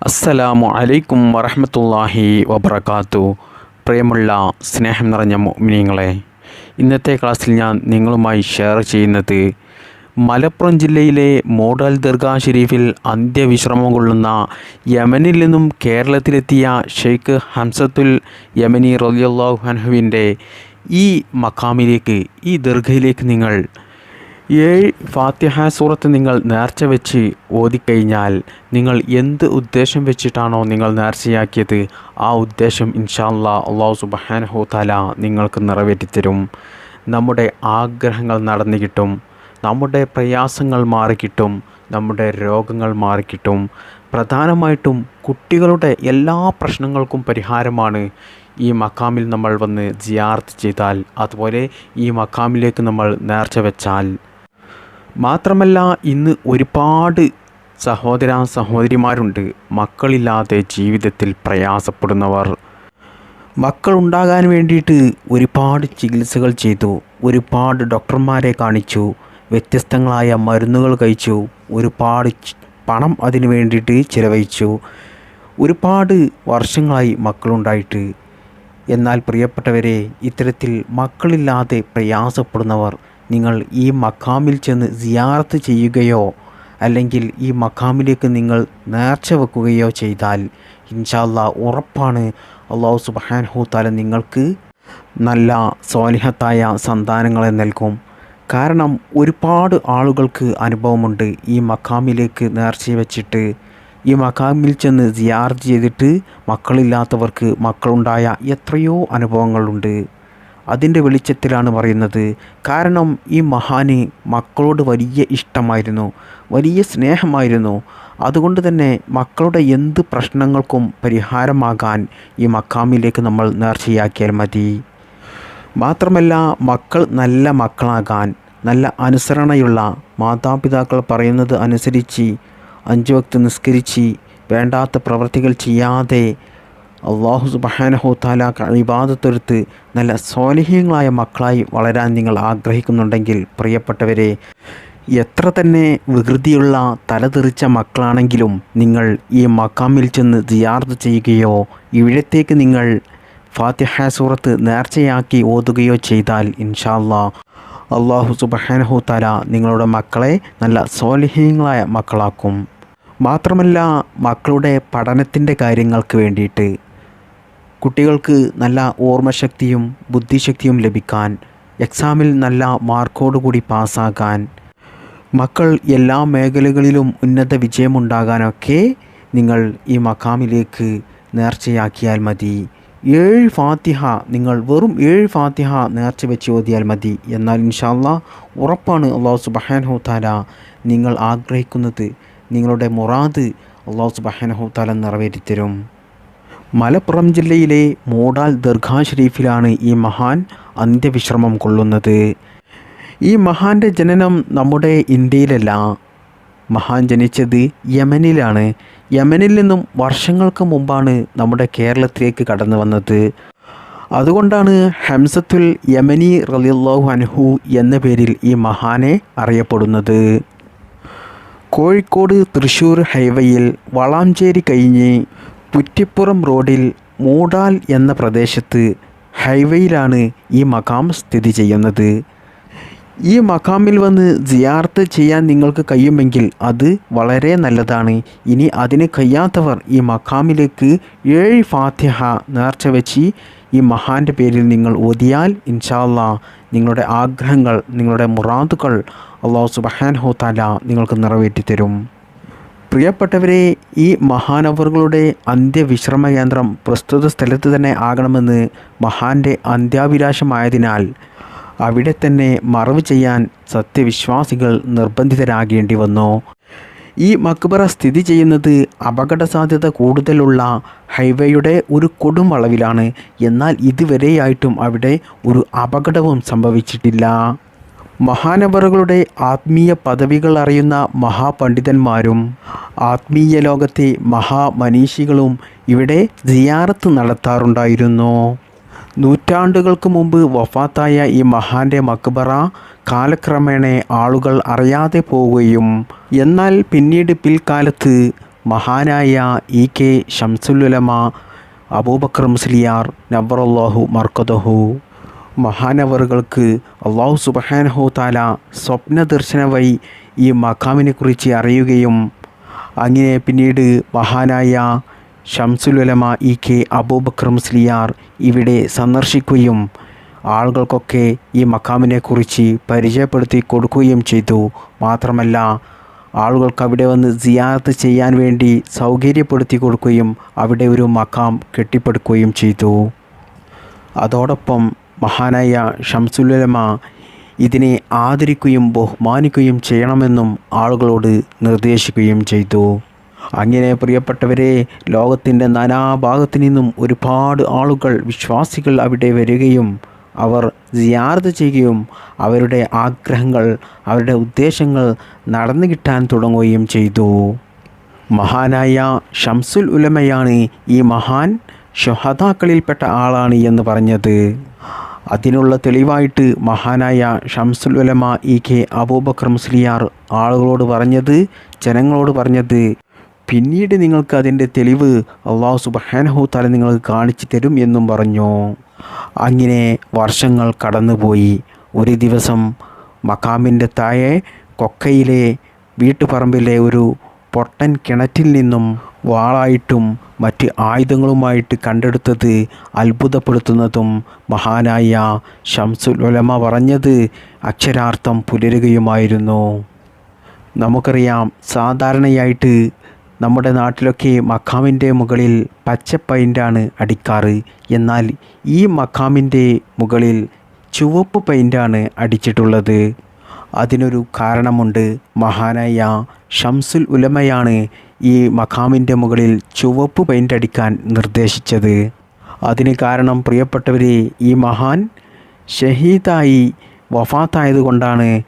അസ്സലാമു അലൈക്കും വറഹമത്തല്ലാഹി വബർക്കാത്തു പ്രിയമുള്ള സ്നേഹം നിറഞ്ഞ മിനിങ്ങളെ ഇന്നത്തെ ക്ലാസ്സിൽ ഞാൻ നിങ്ങളുമായി ഷെയർ ചെയ്യുന്നത് മലപ്പുറം ജില്ലയിലെ മോഡൽ ദർഗാ ഷെരീഫിൽ അന്ത്യവിശ്രമം കൊള്ളുന്ന യമനിൽ നിന്നും കേരളത്തിലെത്തിയ ഷെയ്ഖ് ഹംസത്തുൽ യമനി റലിയല്ലാഹു അൻഹുവിന്റെ ഈ മക്കാമിലേക്ക് ഈ ദർഗയിലേക്ക് നിങ്ങൾ ഏഴ് ഫാത്തിഹ സൂറത്ത് നിങ്ങൾ നേർച്ച വെച്ച് ഓതിക്കഴിഞ്ഞാൽ നിങ്ങൾ എന്ത് ഉദ്ദേശം വെച്ചിട്ടാണോ നിങ്ങൾ നേർച്ചയാക്കിയത്? ആ ഉദ്ദേശം ഇൻഷാല്ലാ അള്ളാഹു സുബഹാനഹു താല നിങ്ങൾക്ക് നിറവേറ്റിത്തരും. നമ്മുടെ ആഗ്രഹങ്ങൾ നടന്നു കിട്ടും. നമ്മുടെ പ്രയാസങ്ങൾ മാറിക്കിട്ടും നമ്മുടെ രോഗങ്ങൾ മാറിക്കിട്ടും പ്രധാനമായിട്ടും കുട്ടികളുടെ എല്ലാ പ്രശ്നങ്ങൾക്കും പരിഹാരമാണ്. ഈ മക്കാമിൽ നമ്മൾ വന്ന് ജിയാർത്ത് ചെയ്താൽ അതുപോലെ ഈ മക്കാമിലേക്ക് നമ്മൾ നേർച്ച വെച്ചാൽ. മാത്രമല്ല ഇന്ന് ഒരുപാട് സഹോദര സഹോദരിമാരുണ്ട്. മക്കളില്ലാതെ ജീവിതത്തിൽ പ്രയാസപ്പെടുന്നവർ. മക്കളുണ്ടാകാൻ വേണ്ടിയിട്ട് ഒരുപാട് ചികിത്സകൾ ചെയ്തു. ഒരുപാട് ഡോക്ടർമാരെ കാണിച്ചു. വ്യത്യസ്തങ്ങളായ മരുന്നുകൾ കഴിച്ചു. ഒരുപാട് പണം അതിനു വേണ്ടിയിട്ട് ചിലവഴിച്ചു. ഒരുപാട് വർഷങ്ങളായി മക്കളുണ്ടായിട്ട്. എന്നാൽ പ്രിയപ്പെട്ടവരെ ഇത്തരത്തിൽ മക്കളില്ലാതെ പ്രയാസപ്പെടുന്നവർ നിങ്ങൾ ഈ മഖാമിൽ ചെന്ന് സിയാർത്ത് ചെയ്യുകയോ അല്ലെങ്കിൽ ഈ മഖാമിലേക്ക് നിങ്ങൾ നേർച്ച വെക്കുകയോ ചെയ്താൽ ഇൻഷാല്ല ഉറപ്പാണ്. അള്ളാഹു സുബാൻഹു താല നിങ്ങൾക്ക് നല്ല സ്വാലിഹത്തായ സന്താനങ്ങളെ നൽകും. കാരണം ഒരുപാട് ആളുകൾക്ക് അനുഭവമുണ്ട് ഈ മഖാമിലേക്ക് നേർച്ച വെച്ചിട്ട്. ഈ മഖാമിൽ ചെന്ന് സിയാർ ചെയ്തിട്ട് മക്കളില്ലാത്തവർക്ക് മക്കളുണ്ടായ എത്രയോ അനുഭവങ്ങളുണ്ട്. അതിന്റെ വെളിച്ചത്തിലാണ് പറയുന്നത്. കാരണം ഈ മഹാന് മക്കളോട് വലിയ ഇഷ്ടമായിരുന്നു വലിയ സ്നേഹമായിരുന്നു. അതുകൊണ്ട് തന്നെ മക്കളുടെ എന്ത് പ്രശ്നങ്ങൾക്കും പരിഹാരമാകാൻ ഈ മക്കാമിലേക്ക് നമ്മൾ നേർച്ചയാക്കിയാൽ മതി. മാത്രമല്ല മക്കൾ നല്ല മക്കളാകാൻ നല്ല അനുസരണയുള്ള മാതാപിതാക്കൾ പറയുന്നത് അനുസരിച്ച് അഞ്ച് വക്ത് നിസ്കരിച്ച് വേണ്ടാത്ത പ്രവൃത്തികൾ ചെയ്യാതെ അള്ളാഹു സുബഹാനഹു താല ഇബാദത്തൊരുത്ത് നല്ല സ്വാലിഹ്യങ്ങളായ മക്കളായി വളരാൻ നിങ്ങൾ ആഗ്രഹിക്കുന്നുണ്ടെങ്കിൽ പ്രിയപ്പെട്ടവരെ എത്ര തന്നെ വികൃതിയുള്ള തലതെറിച്ച മക്കളാണെങ്കിലും നിങ്ങൾ ഈ മക്കാമിൽ ചെന്ന് സിയാർത്ത് ചെയ്യുകയോ ഇവിടത്തേക്ക് നിങ്ങൾ ഫാത്തിഹ സൂറത്ത് നേർച്ചയാക്കി ഓതുകയോ ചെയ്താൽ ഇൻഷാല്ലാ അള്ളാഹു സുബഹാനഹു താല നിങ്ങളുടെ മക്കളെ നല്ല സ്വാലിഹ്യങ്ങളായ മക്കളാക്കും. മാത്രമല്ല മക്കളുടെ പഠനത്തിന്റെ കാര്യങ്ങൾക്ക് വേണ്ടിയിട്ട് കുട്ടികൾക്ക് നല്ല ഓർമ്മശക്തിയും ബുദ്ധിശക്തിയും ലഭിക്കാൻ എക്സാമിൽ നല്ല മാർക്കോടുകൂടി പാസ്സാകാൻ മക്കൾ എല്ലാ മേഖലകളിലും ഉന്നത വിജയമുണ്ടാകാനൊക്കെ നിങ്ങൾ ഈ മക്കാമിലേക്ക് നേർച്ചയാക്കിയാൽ മതി. ഏഴ് ഫാത്തിഹ നിങ്ങൾ വെറും ഏഴ് ഫാത്തിഹ നേർച്ച വെച്ച് ഓതിയാൽ മതി. എന്നാൽ ഇൻഷാല്ല ഉറപ്പാണ് അള്ളാഹു സുബഹാനഹു താല നിങ്ങൾ ആഗ്രഹിക്കുന്നത് നിങ്ങളുടെ മുറാദ് അള്ളാഹു സുബഹാനഹു താല നിറവേറ്റിത്തരും. മലപ്പുറം ജില്ലയിലെ മൂടാൽ ദർഗാ ഷരീഫിലാണ് ഈ മഹാൻ അന്ത്യവിശ്രമം കൊള്ളുന്നത്. ഈ മഹാന്റെ ജനനം നമ്മുടെ ഇന്ത്യയിലല്ല. മഹാൻ ജനിച്ചത് യമനിലാണ്. യമനിൽ നിന്നും വർഷങ്ങൾക്ക് മുമ്പാണ് നമ്മുടെ കേരളത്തിലേക്ക് കടന്നു വന്നത്. അതുകൊണ്ടാണ് ഹംസത്തുൽ യമനി റലിയല്ലാഹു അൻഹു എന്ന പേരിൽ ഈ മഹാനെ അറിയപ്പെടുന്നത്. കോഴിക്കോട് തൃശ്ശൂർ ഹൈവേയിൽ വളാഞ്ചേരി കഴിഞ്ഞ് കുറ്റിപ്പുറം റോഡിൽ മൂടാൽ എന്ന പ്രദേശത്ത് ഹൈവേയിലാണ് ഈ മഖാം സ്ഥിതി ചെയ്യുന്നത്. ഈ മഖാമിൽ വന്ന് ജിയാർത്ത് ചെയ്യാൻ നിങ്ങൾക്ക് കഴിയുമെങ്കിൽ അത് വളരെ നല്ലതാണ്. ഇനി അതിന് കഴിയാത്തവർ ഈ മഖാമിലേക്ക് ഏഴ് ഫാത്തിഹ നേർച്ച വെച്ച് ഈ മഹാന്റെ പേരിൽ നിങ്ങൾ ഓതിയാൽ ഇൻഷാല്ല നിങ്ങളുടെ ആഗ്രഹങ്ങൾ നിങ്ങളുടെ മുറാദുകൾ അള്ളാഹു സുബഹാൻ ഹോത്താല നിങ്ങൾക്ക് നിറവേറ്റിത്തരും. പ്രിയപ്പെട്ടവരെ ഈ മഹാനവറുകളുടെ അന്ത്യവിശ്രമ കേന്ദ്രം പ്രസ്തുത സ്ഥലത്ത് തന്നെ ആകണമെന്ന് മഹാന്റെ അന്ത്യാഭിലാഷമായതിനാൽ അവിടെ തന്നെ മറവ് ചെയ്യാൻ സത്യവിശ്വാസികൾ നിർബന്ധിതരാകേണ്ടി വന്നു ഈ മക്ബറ സ്ഥിതി ചെയ്യുന്നത് അപകട സാധ്യത കൂടുതലുള്ള ഹൈവേയുടെ ഒരു കൊടും വളവിലാണ് എന്നാൽ ഇതുവരെയായിട്ടും അവിടെ ഒരു അപകടവും സംഭവിച്ചിട്ടില്ല. മഹാനവറുകളുടെ ആത്മീയ പദവികൾ അറിയുന്ന മഹാപണ്ഡിതന്മാരും ആത്മീയ ലോകത്തെ മഹാമനീഷികളും ഇവിടെ സിയാറത്ത് നടത്താറുണ്ടായിരുന്നു. നൂറ്റാണ്ടുകൾക്ക് മുമ്പ് വഫാത്തായ ഈ മഹാന്റെ മക്ബറ കാലക്രമേണ ആളുകൾ അറിയാതെ പോവുകയും എന്നാൽ പിന്നീട് പിൽക്കാലത്ത് മഹാനായ ഇ കെ ഷംസുലുലമ അബൂബക്കർ മുസ്ലിയാർ നബറുല്ലാഹു മർക്കദഹു. മഹാനവറുകൾക്ക് അള്ളാഹു സുബഹാനഹു താല സ്വപ്ന ദർശന വഴി ഈ മഖാമിനെ കുറിച്ച് അറിയുകയും അങ്ങനെ പിന്നീട് മഹാനായ ഷംസുലുലമ ഇ കെ അബൂബക്കർ സ്ലിയാർ ഇവിടെ സന്ദർശിക്കുകയും ആളുകൾക്കൊക്കെ ഈ മക്കാമിനെ കുറിച്ച് പരിചയപ്പെടുത്തി കൊടുക്കുകയും ചെയ്തു. മാത്രമല്ല ആളുകൾക്ക് അവിടെ വന്ന് സിയാറത്ത് ചെയ്യാൻ വേണ്ടി സൗകര്യപ്പെടുത്തി കൊടുക്കുകയും അവിടെ ഒരു മക്കാം കെട്ടിപ്പടുക്കുകയും ചെയ്തു. അതോടൊപ്പം മഹാനായ ഷംസുലമ ഇതിനെ ആദരിക്കുകയും ബഹുമാനിക്കുകയും ചെയ്യണമെന്നും ആളുകളോട് നിർദ്ദേശിക്കുകയും ചെയ്തു. അങ്ങനെ പ്രിയപ്പെട്ടവരെ ലോകത്തിന്റെ നാനാഭാഗത്തു നിന്നും ഒരുപാട് ആളുകൾ വിശ്വാസികൾ അവിടെ വരികയും അവർ ജിയാർത്ത് ചെയ്യുകയും അവരുടെ ആഗ്രഹങ്ങൾ അവരുടെ ഉദ്ദേശങ്ങൾ നടന്നു കിട്ടാൻ തുടങ്ങുകയും ചെയ്തു. മഹാനായ ഷംസുൽ ഉലമയാണ് ഈ മഹാൻ ഷുഹദാക്കളിൽപ്പെട്ട ആളാണ് എന്ന് പറഞ്ഞത്. അതിനുള്ള തെളിവായിട്ട് മഹാനായ ഷംസുൽ ഉലമ ഇ കെ അബൂബക്കർ മുസ്ലിയാർ ആളുകളോട് പറഞ്ഞത് ജനങ്ങളോട് പറഞ്ഞത്. പിന്നീട് നിങ്ങൾക്ക് അതിന്റെ തെളിവ് അള്ളാഹു സുബഹാനഹു തല നിങ്ങൾക്ക് കാണിച്ചു തരും എന്നും പറഞ്ഞു. അങ്ങനെ വർഷങ്ങൾ കടന്നുപോയി. ഒരു ദിവസം മക്കാമിന്റെ താഴെ കൊക്കയിലെ വീട്ടുപറമ്പിലെ ഒരു പൊട്ടൻ കിണറ്റിൽ നിന്നും വാളായിട്ടും മറ്റ് ആയുധങ്ങളുമായിട്ട് കണ്ടെടുത്തത് അത്ഭുതപ്പെടുത്തുന്നതും മഹാനായ ഷംസുൽ ഉലമ പറഞ്ഞത് അക്ഷരാർത്ഥം പുലരുകയുമായിരുന്നു. നമുക്കറിയാം സാധാരണയായിട്ട് നമ്മുടെ നാട്ടിലൊക്കെ മക്കാമിന്റെ മുകളിൽ പച്ച പെയിന്റാണ് അടിക്കാറ്. എന്നാൽ ഈ മക്കാമിന്റെ മുകളിൽ ചുവപ്പ് പെയിന്റാണ് അടിച്ചിട്ടുള്ളത്. അതിനൊരു കാരണമുണ്ട്. മഹാനായ ഷംസുൽ ഉലമയാണ് ഈ മഖാമിന്റെ മുകളിൽ ചുവപ്പ് പെയിന്റ് അടിക്കാൻ നിർദ്ദേശിച്ചത്. അതിന് കാരണം പ്രിയപ്പെട്ടവരെ ഈ മഹാൻ ഷഹീദായി വഫാത്തായതുകൊണ്ടാണ്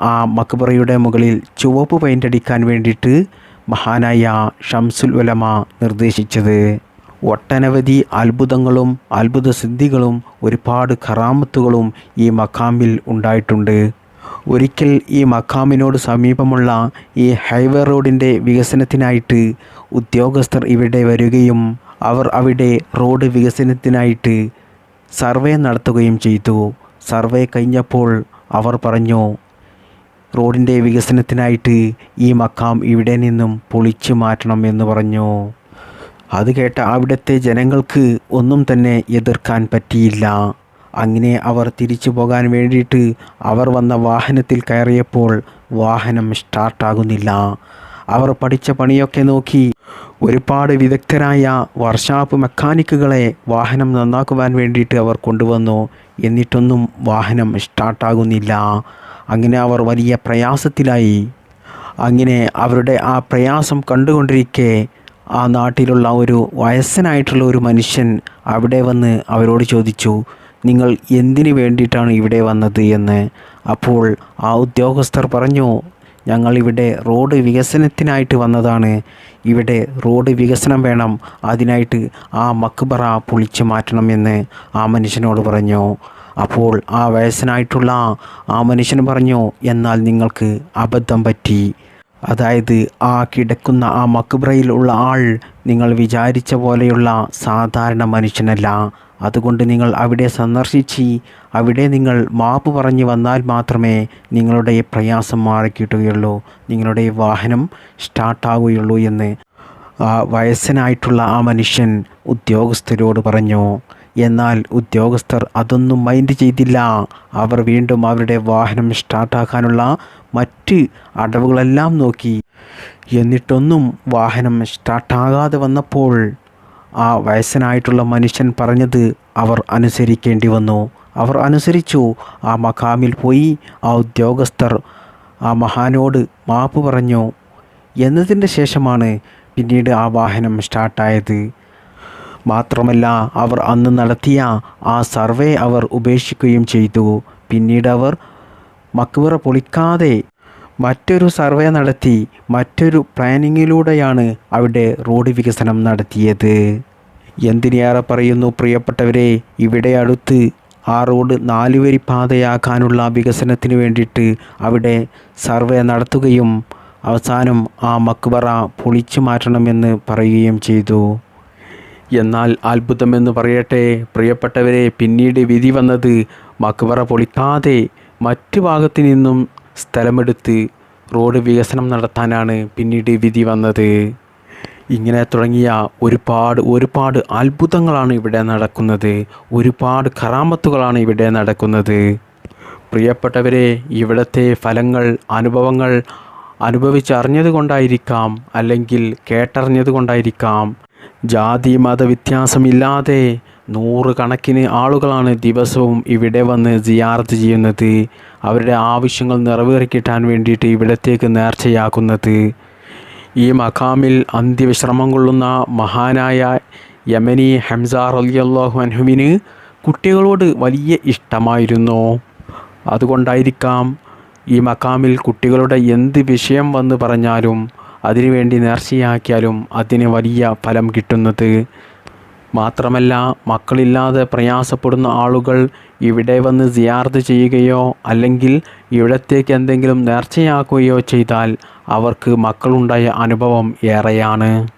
ആ മക്ബറയുടെ മുകളിൽ ചുവപ്പ് പെയിന്റ് അടിക്കാൻ വേണ്ടിയിട്ട് മഹാനായ ഷംസുൽ ഉലമ നിർദ്ദേശിച്ചത്. ഒട്ടനവധി അത്ഭുതങ്ങളും അത്ഭുത സിദ്ധികളും ഒരുപാട് കറാമത്തുകളും ഈ മഖാമിൽ ഉണ്ടായിട്ടുണ്ട്. ഒരിക്കൽ ഈ മക്കാമിനോട് സമീപമുള്ള ഈ ഹൈവേ റോഡിന്റെ വികസനത്തിനായിട്ട് ഉദ്യോഗസ്ഥർ ഇവിടെ വരികയും അവർ അവിടെ റോഡ് വികസനത്തിനായിട്ട് സർവേ നടത്തുകയും ചെയ്തു. സർവേ കഴിഞ്ഞപ്പോൾ അവർ പറഞ്ഞു റോഡിന്റെ വികസനത്തിനായിട്ട് ഈ മക്കാം ഇവിടെ നിന്നും പൊളിച്ചു മാറ്റണം എന്ന് പറഞ്ഞു. അത് കേട്ട അവിടുത്തെ ജനങ്ങൾക്ക് ഒന്നും തന്നെ എതിർക്കാൻ പറ്റിയില്ല. അങ്ങനെ അവർ തിരിച്ചു പോകാൻ വേണ്ടിയിട്ട് അവർ വന്ന വാഹനത്തിൽ കയറിയപ്പോൾ വാഹനം സ്റ്റാർട്ടാകുന്നില്ല. അവർ പഠിച്ച പണിയൊക്കെ നോക്കി ഒരുപാട് വിദഗ്ധരായ വർഷാപ്പ് മെക്കാനിക്കുകളെ വാഹനം നന്നാക്കുവാൻ വേണ്ടിയിട്ട് അവർ കൊണ്ടുവന്നു. എന്നിട്ടൊന്നും വാഹനം സ്റ്റാർട്ടാകുന്നില്ല. അങ്ങനെ അവർ വലിയ പ്രയാസത്തിലായി. അങ്ങനെ അവരുടെ ആ പ്രയാസം കണ്ടുകൊണ്ടിരിക്കെ ആ നാട്ടിലുള്ള ഒരു വയസ്സനായിട്ടുള്ള ഒരു മനുഷ്യൻ അവിടെ വന്ന് അവരോട് ചോദിച്ചു നിങ്ങൾ എന്തിനു വേണ്ടിയിട്ടാണ് ഇവിടെ വന്നത് എന്ന് അപ്പോൾ ആ ഉദ്യോഗസ്ഥർ പറഞ്ഞു ഞങ്ങൾ ഇവിടെ റോഡ് വികസനത്തിനായിട്ട് വന്നതാണ്. ഇവിടെ റോഡ് വികസനം വേണം. അതിനായിട്ട് ആ മക്ബറ പൊളിച്ചു മാറ്റണമെന്ന് ആ മനുഷ്യനോട് പറഞ്ഞു. അപ്പോൾ ആ വയസ്സനായിട്ടുള്ള ആ മനുഷ്യൻ പറഞ്ഞു എന്നാൽ നിങ്ങൾക്ക് അബദ്ധം പറ്റി. അതായത് ആ കിടക്കുന്ന ആ മക്ബറയിലുള്ള ആൾ നിങ്ങൾ വിചാരിച്ച പോലെയുള്ള സാധാരണ മനുഷ്യനല്ല. അതുകൊണ്ട് നിങ്ങൾ അവിടെ സന്ദർശിച്ച് അവിടെ നിങ്ങൾ മാപ്പ് പറഞ്ഞു വന്നാൽ മാത്രമേ നിങ്ങളുടെ പ്രയാസം മാറിക്കിട്ടുകയുള്ളൂ. നിങ്ങളുടെ വാഹനം സ്റ്റാർട്ടാവുകയുള്ളൂ എന്ന് ആ വയസ്സനായിട്ടുള്ള ആ മനുഷ്യൻ ഉദ്യോഗസ്ഥരോട് പറഞ്ഞു. എന്നാൽ ഉദ്യോഗസ്ഥർ അതൊന്നും മൈൻഡ് ചെയ്തില്ല. അവർ വീണ്ടും അവരുടെ വാഹനം സ്റ്റാർട്ടാക്കാനുള്ള മറ്റ് അടവുകളെല്ലാം നോക്കി. എന്നിട്ടൊന്നും വാഹനം സ്റ്റാർട്ടാകാതെ വന്നപ്പോൾ ആ വയസ്സനായിട്ടുള്ള മനുഷ്യൻ പറഞ്ഞത് അവർ അനുസരിക്കേണ്ടി വന്നു. അവർ അനുസരിച്ചു. ആ മഖാമിൽ പോയി ആ ഉദ്യോഗസ്ഥർ ആ മഹാനോട് മാപ്പ് പറഞ്ഞു. എന്നതിന്റെ ശേഷമാണ് പിന്നീട് ആ വാഹനം സ്റ്റാർട്ടായത്. മാത്രമല്ല അവർ അന്ന് നടത്തിയ ആ സർവേ അവർ ഉപേക്ഷിക്കുകയും ചെയ്തു. പിന്നീട് അവർ മക്ബറ പൊളിക്കാതെ മറ്റൊരു സർവേ നടത്തി മറ്റൊരു പ്ലാനിങ്ങിലൂടെയാണ് അവിടെ റോഡ് വികസനം നടത്തിയത്. എന്തിനേറെ പറയുന്നു പ്രിയപ്പെട്ടവരെ ഇവിടെ അടുത്ത് ആ റോഡ് നാലുവരി പാതയാക്കാനുള്ള വികസനത്തിന് വേണ്ടിയിട്ട് അവിടെ സർവേ നടത്തുകയും അവസാനം ആ മക്ബറ പൊളിച്ചു മാറ്റണമെന്ന് പറയുകയും ചെയ്തു. എന്നാൽ അത്ഭുതമെന്ന് പറയട്ടെ പ്രിയപ്പെട്ടവരെ പിന്നീട് വിധി വന്നത് മക്ബറ പൊളിക്കാതെ മറ്റു ഭാഗത്തു നിന്നും സ്ഥലമെടുത്ത് റോഡ് വികസനം നടത്താനാണ് പിന്നീട് വിധി വന്നത്. ഇങ്ങനെ തുടങ്ങിയ ഒരുപാട് ഒരുപാട് അത്ഭുതങ്ങളാണ് ഇവിടെ നടക്കുന്നത്. ഒരുപാട് കറാമത്തുകളാണ് ഇവിടെ നടക്കുന്നത്. പ്രിയപ്പെട്ടവരെ ഇവിടുത്തെ ഫലങ്ങൾ അനുഭവങ്ങൾ അനുഭവിച്ചറിഞ്ഞത് കൊണ്ടായിരിക്കാം അല്ലെങ്കിൽ കേട്ടറിഞ്ഞത് കൊണ്ടായിരിക്കാം ജാതി മത വ്യത്യാസമില്ലാതെ നൂറുകണക്കിന് ആളുകളാണ് ദിവസവും ഇവിടെ വന്ന് ജിയാർത്ത് ചെയ്യുന്നത്. അവരുടെ ആവശ്യങ്ങൾ നിറവേറിക്കിട്ടാൻ വേണ്ടിയിട്ട് ഇവിടത്തേക്ക് നേർച്ചയാക്കുന്നത്. ഈ മഖാമിൽ അന്ത്യവിശ്രമം കൊള്ളുന്ന മഹാനായ യമനി ഹംസ റലിയല്ലാഹു അൻഹുവിന് കുട്ടികളോട് വലിയ ഇഷ്ടമായിരുന്നു. അതുകൊണ്ടായിരിക്കാം ഈ മക്കാമിൽ കുട്ടികളുടെ എന്ത് വിഷയം വന്ന് പറഞ്ഞാലും അതിനുവേണ്ടി നേർച്ചയാക്കിയാലും അതിന് വലിയ ഫലം കിട്ടുന്നത്. മാത്രമല്ല മക്കളില്ലാതെ പ്രയാസപ്പെടുന്ന ആളുകൾ ഇവിടെ വന്ന് സിയാർത്ത് ചെയ്യുകയോ അല്ലെങ്കിൽ ഇവിടത്തേക്ക് എന്തെങ്കിലും നേർച്ചയാക്കുകയോ ചെയ്താൽ അവർക്ക് മക്കളുണ്ടായ അനുഭവം ഏറെയാണ്.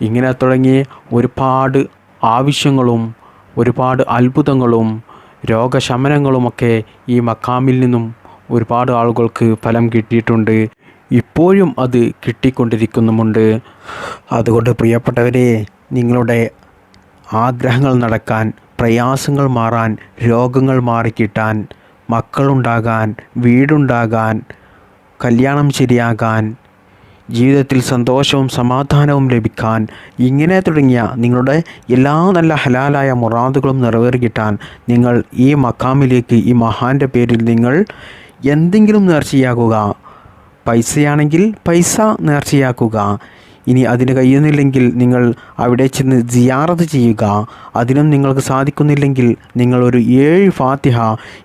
ഇങ്ങനെ തുടങ്ങി ഒരുപാട് ആവശ്യങ്ങളും ഒരുപാട് അത്ഭുതങ്ങളും രോഗശമനങ്ങളുമൊക്കെ ഈ മക്കാമിൽ നിന്നും ഒരുപാട് ആളുകൾക്ക് ഫലം കിട്ടിയിട്ടുണ്ട്. ഇപ്പോഴും അത് കിട്ടിക്കൊണ്ടിരിക്കുന്നുമുണ്ട്. അതുകൊണ്ട് പ്രിയപ്പെട്ടവരെ നിങ്ങളുടെ ആഗ്രഹങ്ങൾ നടക്കാൻ പ്രയാസങ്ങൾ മാറാൻ രോഗങ്ങൾ മാറിക്കിട്ടാൻ മക്കളുണ്ടാകാൻ വീടുണ്ടാകാൻ കല്യാണം ശരിയാകാൻ ജീവിതത്തിൽ സന്തോഷവും സമാധാനവും ലഭിക്കാൻ ഇങ്ങനെ തുടങ്ങിയ നിങ്ങളുടെ എല്ലാ നല്ല ഹലാലായ മുറാദുകളും നിറവേറിക്കിട്ടാൻ നിങ്ങൾ ഈ മക്കാമിലേക്ക് ഈ മഹാന്റെ പേരിൽ നിങ്ങൾ എന്തെങ്കിലും നേർച്ചയാക്കുക പൈസയാണെങ്കിൽ പൈസ നേർച്ചയാക്കുക. ഇനി അതിന് കഴിയുന്നില്ലെങ്കിൽ നിങ്ങൾ അവിടെ ചെന്ന് ജിയാറത്ത് ചെയ്യുക. അതിനും നിങ്ങൾക്ക് സാധിക്കുന്നില്ലെങ്കിൽ നിങ്ങൾ ഒരു ഏഴ് ഫാത്തിഹ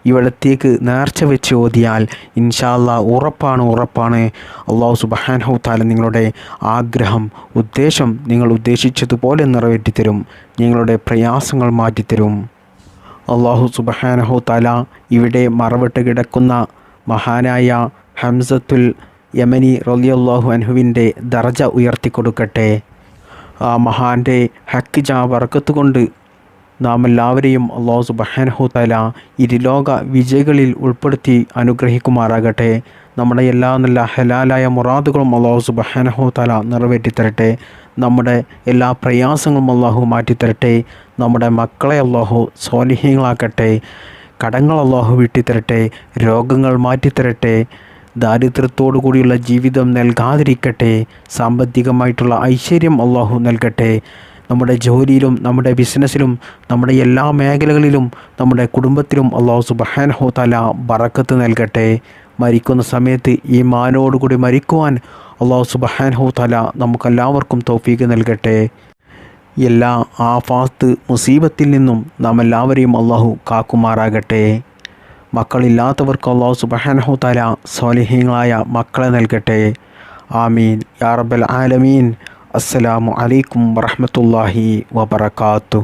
ഇവിടത്തേക്ക് നേർച്ച വെച്ച് ഓതിയാൽ ഇൻഷാല്ല ഉറപ്പാണ് ഉറപ്പാണ്. അള്ളാഹു സുബാൻഹു താല നിങ്ങളുടെ ആഗ്രഹം ഉദ്ദേശം നിങ്ങൾ ഉദ്ദേശിച്ചതുപോലെ നിറവേറ്റിത്തരും. നിങ്ങളുടെ പ്രയാസങ്ങൾ മാറ്റിത്തരും. അള്ളാഹു സുബഹാനഹു താല ഇവിടെ മറവിട്ട് കിടക്കുന്ന മഹാനായ ഹംസത്തുൽ യമനി റലിയല്ലാഹു അൻഹുവിന്റെ ദർജ ഉയർത്തിക്കൊടുക്കട്ടെ. ആ മഹാന്റെ ഹക്കിജ വർക്കത്ത് കൊണ്ട് നാം എല്ലാവരെയും അള്ളാഹു സുബഹാനഹു തല ഇരുലോക വിജയികളിൽ ഉൾപ്പെടുത്തി അനുഗ്രഹിക്കുമാറാകട്ടെ. നമ്മുടെ എല്ലാ നല്ല ഹലാലായ മുറാദുകളും അള്ളാഹു സുബഹാനഹു തല നിറവേറ്റിത്തരട്ടെ. നമ്മുടെ എല്ലാ പ്രയാസങ്ങളും അള്ളാഹു മാറ്റിത്തരട്ടെ. നമ്മുടെ മക്കളെ അള്ളാഹു സ്വാലിഹ്യങ്ങളാക്കട്ടെ കടങ്ങൾ അള്ളാഹു വീട്ടിത്തരട്ടെ. രോഗങ്ങൾ മാറ്റിത്തരട്ടെ. ദാരിദ്ര്യത്തോടു കൂടിയുള്ള ജീവിതം നൽകാതിരിക്കട്ടെ സാമ്പത്തികമായിട്ടുള്ള ഐശ്വര്യം അള്ളാഹു നൽകട്ടെ. നമ്മുടെ ജോലിയിലും നമ്മുടെ ബിസിനസ്സിലും നമ്മുടെ എല്ലാ മേഖലകളിലും നമ്മുടെ കുടുംബത്തിലും അള്ളാഹു സുബഹാനഹു തല ബറക്കത്ത് നൽകട്ടെ. മരിക്കുന്ന സമയത്ത് ഈ മാനോടുകൂടി മരിക്കുവാൻ അള്ളാഹു സുബഹാനഹു തല നമുക്കെല്ലാവർക്കും തോഫീക്ക് നൽകട്ടെ. എല്ലാ ആഫാത്ത് മുസീബത്തിൽ നിന്നും നാം എല്ലാവരെയും അള്ളാഹു കാക്കുമാറാകട്ടെ. മക്കളില്ലാത്തവർക്ക് അള്ളാഹു സുബഹാനഹു തല സ്വാലിഹീങ്ങളായ മക്കളെ നൽകട്ടെ. ആമീൻ. യാ റബ്ബൽ ആലമീൻ. അസ്സലാമു അലൈക്കും വറഹമത്തല്ലാഹി വബർക്കാത്തു